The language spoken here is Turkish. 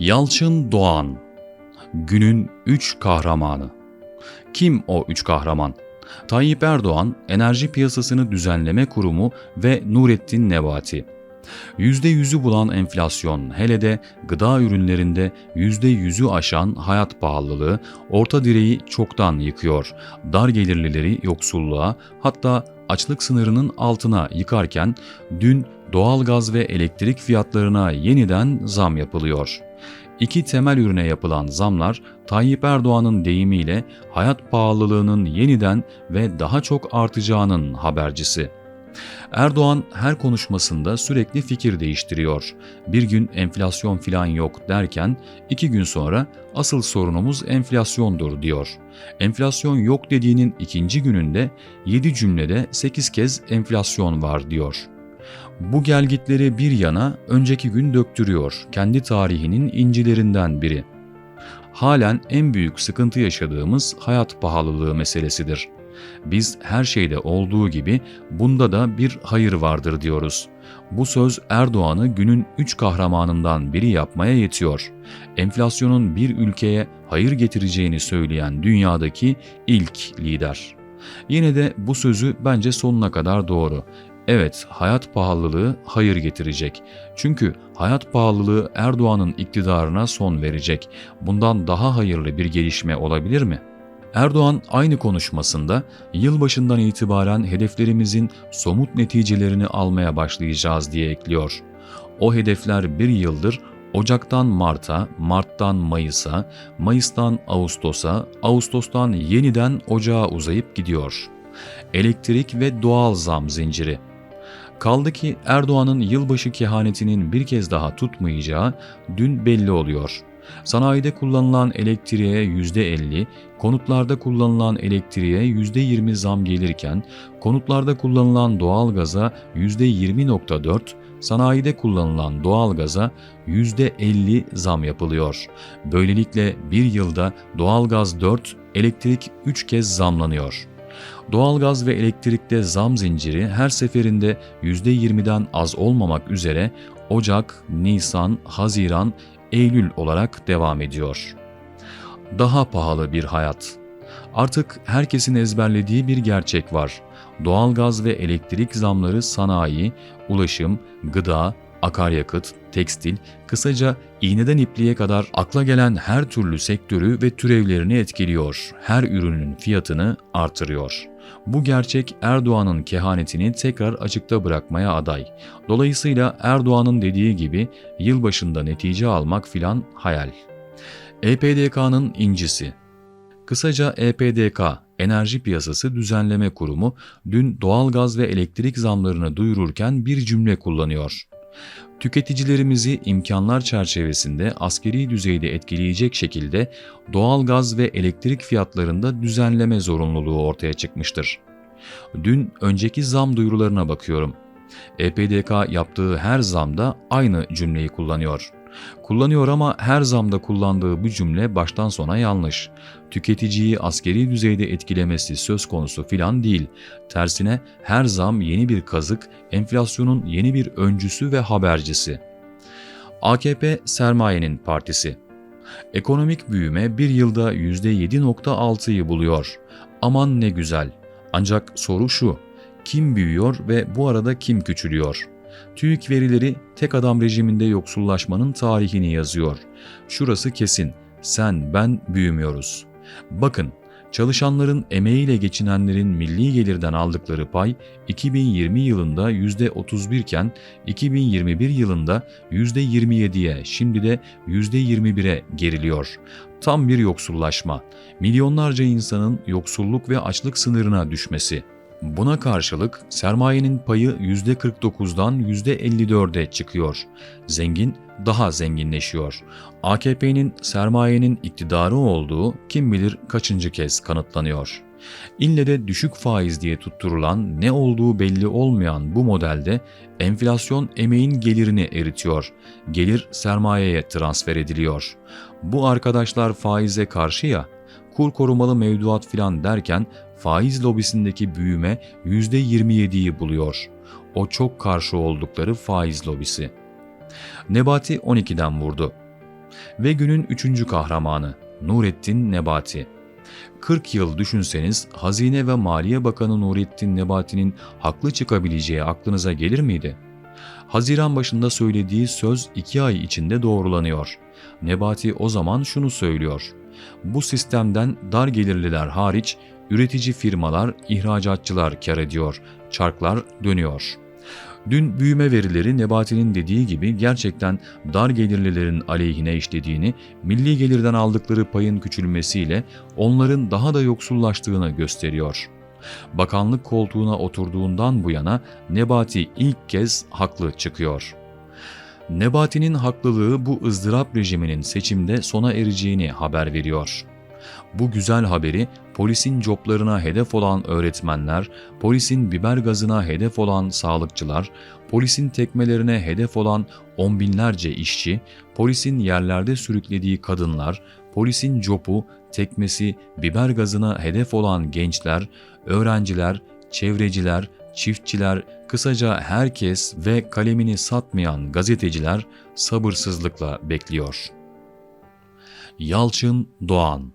Yalçın Doğan Günün üç kahramanı Kim o üç kahraman? Tayyip Erdoğan, Enerji Piyasasını Düzenleme Kurumu ve Nurettin Nebati. %100'ü bulan enflasyon, hele de gıda ürünlerinde %100'ü aşan hayat pahalılığı orta direği çoktan yıkıyor. Dar gelirlileri yoksulluğa hatta açlık sınırının altına yıkarken dün doğalgaz ve elektrik fiyatlarına yeniden zam yapılıyor. İki temel ürüne yapılan zamlar Tayyip Erdoğan'ın deyimiyle hayat pahalılığının yeniden ve daha çok artacağının habercisi. Erdoğan her konuşmasında sürekli fikir değiştiriyor. Bir gün enflasyon filan yok derken iki gün sonra asıl sorunumuz enflasyondur diyor. Enflasyon yok dediğinin ikinci gününde 7 cümlede 8 kez enflasyon var diyor. Bu gelgitleri bir yana önceki gün döktürüyor. Kendi tarihinin incilerinden biri. Halen en büyük sıkıntı yaşadığımız hayat pahalılığı meselesidir. Biz her şeyde olduğu gibi bunda da bir hayır vardır diyoruz. Bu söz Erdoğan'ı günün üç kahramanından biri yapmaya yetiyor. Enflasyonun bir ülkeye hayır getireceğini söyleyen dünyadaki ilk lider. Yine de bu sözü bence sonuna kadar doğru. Evet, hayat pahalılığı hayır getirecek. Çünkü hayat pahalılığı Erdoğan'ın iktidarına son verecek. Bundan daha hayırlı bir gelişme olabilir mi? Erdoğan aynı konuşmasında yılbaşından itibaren hedeflerimizin somut neticelerini almaya başlayacağız diye ekliyor. O hedefler bir yıldır Ocaktan Mart'a, Mart'tan Mayıs'a, Mayıs'tan Ağustos'a, Ağustos'tan yeniden Ocağa uzayıp gidiyor. Elektrik ve doğal zam zinciri. Kaldı ki Erdoğan'ın yılbaşı kehanetinin bir kez daha tutmayacağı dün belli oluyor. Sanayide kullanılan elektriğe %50, konutlarda kullanılan elektriğe %20 zam gelirken, konutlarda kullanılan doğalgaza %20.4, sanayide kullanılan doğalgaza %50 zam yapılıyor. Böylelikle bir yılda doğalgaz 4, elektrik 3 kez zamlanıyor. Doğalgaz ve elektrikte zam zinciri her seferinde %20'den az olmamak üzere Ocak, Nisan, Haziran, Eylül olarak devam ediyor. Daha pahalı bir hayat. Artık herkesin ezberlediği bir gerçek var. Doğalgaz ve elektrik zamları sanayi, ulaşım, gıda, akaryakıt, tekstil, kısaca iğneden ipliğe kadar akla gelen her türlü sektörü ve türevlerini etkiliyor. Her ürünün fiyatını artırıyor. Bu gerçek Erdoğan'ın kehanetini tekrar açıkta bırakmaya aday. Dolayısıyla Erdoğan'ın dediği gibi yılbaşında netice almak filan hayal. EPDK'nın incisi Kısaca EPDK, Enerji Piyasası Düzenleme Kurumu, dün doğalgaz ve elektrik zamlarını duyururken bir cümle kullanıyor. Tüketicilerimizi imkanlar çerçevesinde askeri düzeyde etkileyecek şekilde doğal gaz ve elektrik fiyatlarında düzenleme zorunluluğu ortaya çıkmıştır. Dün önceki zam duyurularına bakıyorum. EPDK yaptığı her zamda aynı cümleyi kullanıyor. Kullanıyor ama her zamda kullandığı bu cümle baştan sona yanlış. Tüketiciyi askeri düzeyde etkilemesi söz konusu filan değil. Tersine her zam yeni bir kazık, enflasyonun yeni bir öncüsü ve habercisi. AKP sermayenin partisi. Ekonomik büyüme bir yılda %7.6'yı buluyor. Aman ne güzel. Ancak soru şu, kim büyüyor ve bu arada kim küçülüyor?'' TÜİK verileri tek adam rejiminde yoksullaşmanın tarihini yazıyor. Şurası kesin, sen ben büyümüyoruz. Bakın, çalışanların emeğiyle geçinenlerin milli gelirden aldıkları pay 2020 yılında %31 iken 2021 yılında %27'ye şimdi de %21'e geriliyor. Tam bir yoksullaşma. Milyonlarca insanın yoksulluk ve açlık sınırına düşmesi. Buna karşılık sermayenin payı %49'dan %54'e çıkıyor. Zengin daha zenginleşiyor. AKP'nin sermayenin iktidarı olduğu kim bilir kaçıncı kez kanıtlanıyor. İlle de düşük faiz diye tutturulan ne olduğu belli olmayan bu modelde enflasyon emeğin gelirini eritiyor. Gelir sermayeye transfer ediliyor. Bu arkadaşlar faize karşı ya, kur korumalı mevduat filan derken faiz lobisindeki büyüme %27'yi buluyor. O çok karşı oldukları faiz lobisi. Nebati 12'den vurdu. Ve günün üçüncü kahramanı Nurettin Nebati. 40 yıl düşünseniz Hazine ve Maliye Bakanı Nurettin Nebati'nin haklı çıkabileceği aklınıza gelir miydi? Haziran başında söylediği söz 2 ay içinde doğrulanıyor. Nebati o zaman şunu söylüyor. Bu sistemden dar gelirliler hariç üretici firmalar, ihracatçılar kar ediyor, çarklar dönüyor. Dün büyüme verileri Nebati'nin dediği gibi gerçekten dar gelirlilerin aleyhine işlediğini, milli gelirden aldıkları payın küçülmesiyle onların daha da yoksullaştığını gösteriyor. Bakanlık koltuğuna oturduğundan bu yana Nebati ilk kez haklı çıkıyor. Nebati'nin haklılığı bu ızdırap rejiminin seçimde sona ereceğini haber veriyor. Bu güzel haberi polisin coplarına hedef olan öğretmenler, polisin biber gazına hedef olan sağlıkçılar, polisin tekmelerine hedef olan on binlerce işçi, polisin yerlerde sürüklediği kadınlar, polisin copu, tekmesi, biber gazına hedef olan gençler, öğrenciler, çevreciler, çiftçiler, kısaca herkes ve kalemini satmayan gazeteciler sabırsızlıkla bekliyor. Yalçın Doğan